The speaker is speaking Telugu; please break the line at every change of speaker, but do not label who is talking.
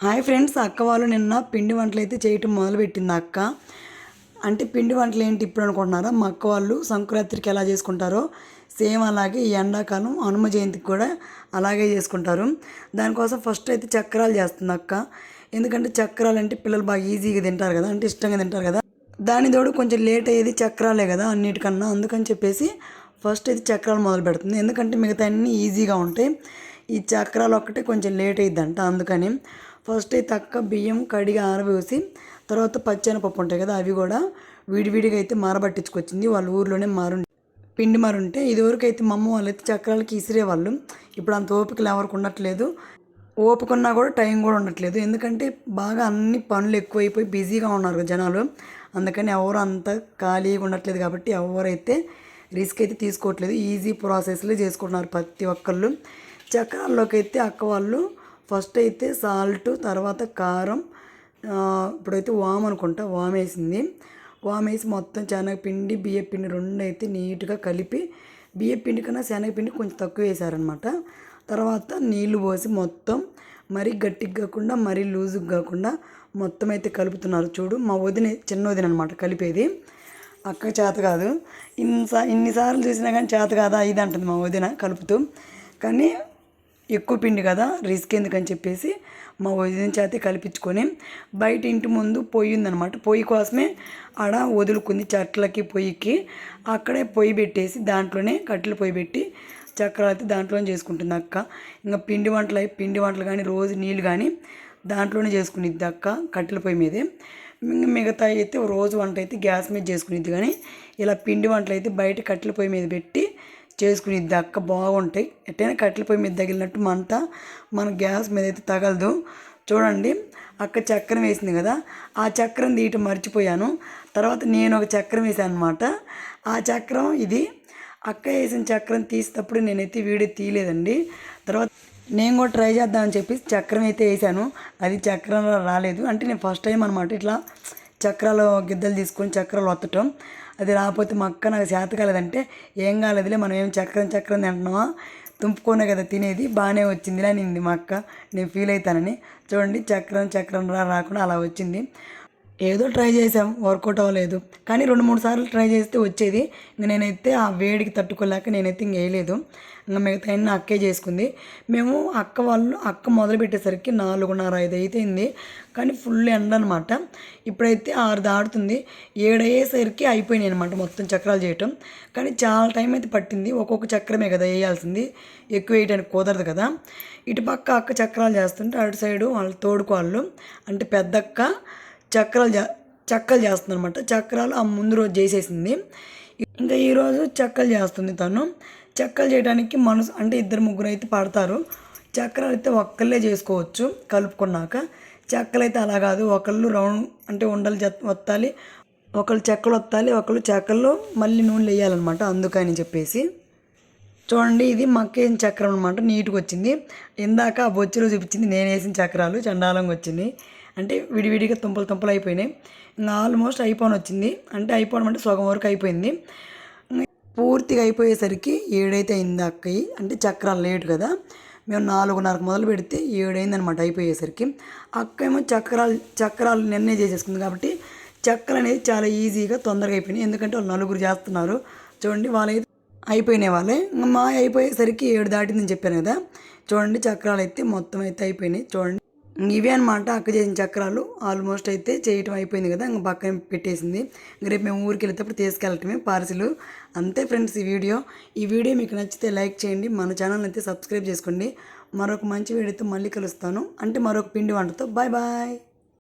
హాయ్ ఫ్రెండ్స్ అక్క వాళ్ళు నిన్న పిండి వంటలు అయితే చేయటం మొదలుపెట్టింది అక్క. అంటే పిండి వంటలు ఏంటి ఇప్పుడు అనుకుంటున్నారా? మా అక్క వాళ్ళు సంక్రాంతికి ఎలా చేసుకుంటారో సేమ్ అలాగే ఈ ఎండాకాలం హనుమ జయంతికి కూడా అలాగే చేసుకుంటారు. దానికోసం ఫస్ట్ అయితే చక్రాలు చేస్తుంది అక్క. ఎందుకంటే చక్రాలు అంటే పిల్లలు బాగా ఈజీగా తింటారు కదా అంటే ఇష్టంగా తింటారు కదా. దాని తోడు కొంచెం లేట్ అయ్యేది చక్రాలే కదా అన్నిటికన్నా. అందుకని చెప్పేసి ఫస్ట్ అయితే చక్రాలు మొదలు పెడుతుంది. ఎందుకంటే మిగతా అన్నీ ఈజీగా ఉంటాయి. ఈ చక్రాలు ఒక్కటే కొంచెం లేట్ అయ్యిద్దంట అందుకని. ఫస్ట్ అయితే అక్క బియ్యం కడిగి ఆరబోసి తర్వాత పచ్చెనపప్పు ఉంటాయి కదా అవి కూడా విడివిడిగా అయితే మారబట్టించుకొచ్చింది. వాళ్ళ ఊర్లోనే మారు పిండి మారుంటే ఇదివరకు అయితే మా అమ్మ వాళ్ళు చక్రాలకి ఇసిరేవాళ్ళు. ఇప్పుడు అంత ఓపికలు ఎవరికి ఉండట్లేదు. ఓపుకున్నా కూడా టైం కూడా ఉండట్లేదు. ఎందుకంటే బాగా అన్ని పనులు ఎక్కువైపోయి బిజీగా ఉన్నారు జనాలు. అందుకని ఎవరు అంత ఖాళీగా ఉండట్లేదు కాబట్టి ఎవరైతే రిస్క్ అయితే తీసుకోవట్లేదు. ఈజీ ప్రాసెస్లో చేసుకుంటున్నారు ప్రతి ఒక్కళ్ళు. చక్రాల్లోకి అయితే అక్క వాళ్ళు ఫస్ట్ అయితే సాల్ట్ తర్వాత కారం ఇప్పుడైతే వామ్ అనుకుంటా వామ్ వేసింది. వామ్ వేసి మొత్తం శనగపిండి బియ్యపిండి రెండు అయితే నీట్గా కలిపి బియ్యపిండి కన్నా శనగపిండి కొంచెం తక్కువ వేసారనమాట. తర్వాత నీళ్ళు పోసి మొత్తం మరీ గట్టిగా కాకుండా మరీ లూజుగా కాకుండా మొత్తం అయితే కలుపుతున్నారు. చూడు మా వదిన చిన్న వదిన అనమాట కలిపేది. అక్క చేత కాదు. ఇన్నిసా ఇన్నిసార్లు చూసినా కానీ చేత కాదా? ఇది అంటుంది మా వదిన కలుపుతూ. కానీ ఎక్కువ పిండి కదా రిస్క్ ఎందుకని చెప్పేసి మా వదిన చేతి కలిపించుకొని బయట ఇంటి ముందు పొయ్యి ఉందనమాట పొయ్యి కోసమే ఆడ వదులుకుంది చెట్లకి పొయ్యికి. అక్కడే పొయ్యి పెట్టేసి దాంట్లోనే కట్టెలు పొయ్యి పెట్టి చక్రాలు దాంట్లోనే చేసుకుంటుంది అక్క. ఇంకా పిండి వంటలు అయి పిండి వంటలు కానీ రోజు నీళ్ళు కానీ దాంట్లోనే చేసుకునిద్ది అక్క కట్టెల పొయ్యి మీదే. మిగతా అయితే రోజు వంట అయితే గ్యాస్ మీద చేసుకునిద్ది కానీ ఇలా పిండి వంటలు అయితే బయట కట్టెల పొయ్యి మీద పెట్టి చేసుకుని అక్క బాగుంటాయి. ఎట్టైనా కట్టెల పొయ్యి మీద తగిలినట్టు మంట మన గ్యాస్ మీద అయితే తగలదు. చూడండి అక్క చక్రం వేసింది కదా ఆ చక్రం తీయటం మర్చిపోయాను. తర్వాత నేను ఒక చక్రం వేసాను అనమాట ఆ చక్రం ఇది అక్క వేసిన చక్రం తీసేటప్పుడు నేనైతే వీడియో తీయలేదండి. తర్వాత నేను కూడా ట్రై చేద్దామని చెప్పి చక్రం అయితే వేసాను అది చక్రం రాలేదు. అంటే నేను ఫస్ట్ టైం అనమాట ఇట్లా చక్రాలు గిద్దలు తీసుకొని చక్రాలు వత్తటం అది రాకపోతే మా అక్క నాకు చేత కాలేదంటే ఏం కాలేదులే మనం ఏం చక్రం చక్రం తింటున్నామా తుంపుకోనే కదా తినేది బాగానే వచ్చిందిలే అనింది మా అక్క. నేను ఫీల్ అవుతానని. చూడండి చక్రం చక్రం రా రాకుండా అలా వచ్చింది. ఏదో ట్రై చేసాం వర్కౌట్ అవ్వలేదు. కానీ రెండు మూడు సార్లు ట్రై చేస్తే వచ్చేది. ఇంక నేనైతే ఆ వేడికి తట్టుకోలేక నేనైతే ఇంక వేయలేదు. ఇంకా మిగతా అన్ని అక్కే చేసుకుంది. మేము అక్క వాళ్ళు అక్క మొదలు పెట్టేసరికి నాలుగున్నర ఐదు అయిపోయింది. కానీ ఫుల్ ఎండ అనమాట ఇప్పుడైతే ఆరు దాడుతుంది ఏడయ్యేసరికి అయిపోయినాయి అనమాట మొత్తం చక్రాలు చేయటం. కానీ చాలా టైం అయితే పట్టింది. ఒక్కొక్క చక్రమే కదా వేయాల్సింది. ఎక్కువ వేయడానికి కుదరదు కదా. ఇటు పక్క అక్క చక్రాలు చేస్తుంటే అటు సైడు వాళ్ళ తోడుకోళ్ళు అంటే పెద్దక్క చక్రాలు చక్కలు చేస్తుంది అనమాట చక్రాలు ఆ ముందు రోజు చేసేసింది. ఇంకా ఈరోజు చెక్కలు చేస్తుంది తను. చెక్కలు చేయడానికి మనసు అంటే ఇద్దరు ముగ్గురు అయితే పడతారు. చక్రాలు అయితే ఒక్కళ్ళే చేసుకోవచ్చు కలుపుకున్నాక. చెక్కలు అయితే అలా కాదు. ఒకళ్ళు రౌండ్ అంటే ఉండలు వత్తాలి ఒకళ్ళు చెక్కలు వత్తాలి ఒకళ్ళు చెక్కలు మళ్ళీ నూనెలు వేయాలన్నమాట అందుకని చెప్పేసి. చూడండి ఇది మక్కేసిన చక్రం అనమాట నీట్గా వచ్చింది. ఇందాక ఆ బొచ్చులో చూపించింది. నేను వేసిన చక్రాలు. చండాలంగా వచ్చింది. అంటే విడివిడిగా తుంపలు తుంపలు అయిపోయినాయి. ఇంకా ఆల్మోస్ట్ అయిపోని వచ్చింది. అంటే అయిపోవడం అంటే సగం వరకు అయిపోయింది. పూర్తిగా అయిపోయేసరికి ఏడైతే అయింది అక్కయి అంటే చక్రాలు లేటు కదా. మేము నాలుగున్నరకు మొదలు పెడితే ఏడైందనమాట అయిపోయేసరికి. అక్క ఏమో చక్రాలు చక్రాలు నిర్ణయం చేసేసుకుంది కాబట్టి చక్రాలు అనేది చాలా ఈజీగా తొందరగా అయిపోయినాయి. ఎందుకంటే వాళ్ళు నలుగురు చేస్తున్నారు. చూడండి వాళ్ళైతే అయిపోయినాయి వాళ్ళే. మా అయిపోయేసరికి ఏడు దాటిందని చెప్పాను కదా. చూడండి చక్రాలు అయితే మొత్తం అయితే అయిపోయినాయి. చూడండి. ఇవే అనమాట అక్క చేసిన చక్రాలు. ఆల్మోస్ట్ అయితే చేయటం అయిపోయింది కదా ఇంక పక్కన పెట్టేసింది. రేపు మేము ఊరికి వెళ్ళేటప్పుడు తీసుకెళ్ళటమే పార్సిల్ అంతే ఫ్రెండ్స్ ఈ వీడియో. ఈ వీడియో మీకు నచ్చితే లైక్ చేయండి మన ఛానల్ అయితే సబ్స్క్రైబ్ చేసుకోండి. మరొక మంచి వీడియోతో మళ్ళీ కలుస్తాను. అంటే మరొక పిండి వంటతో. Bye bye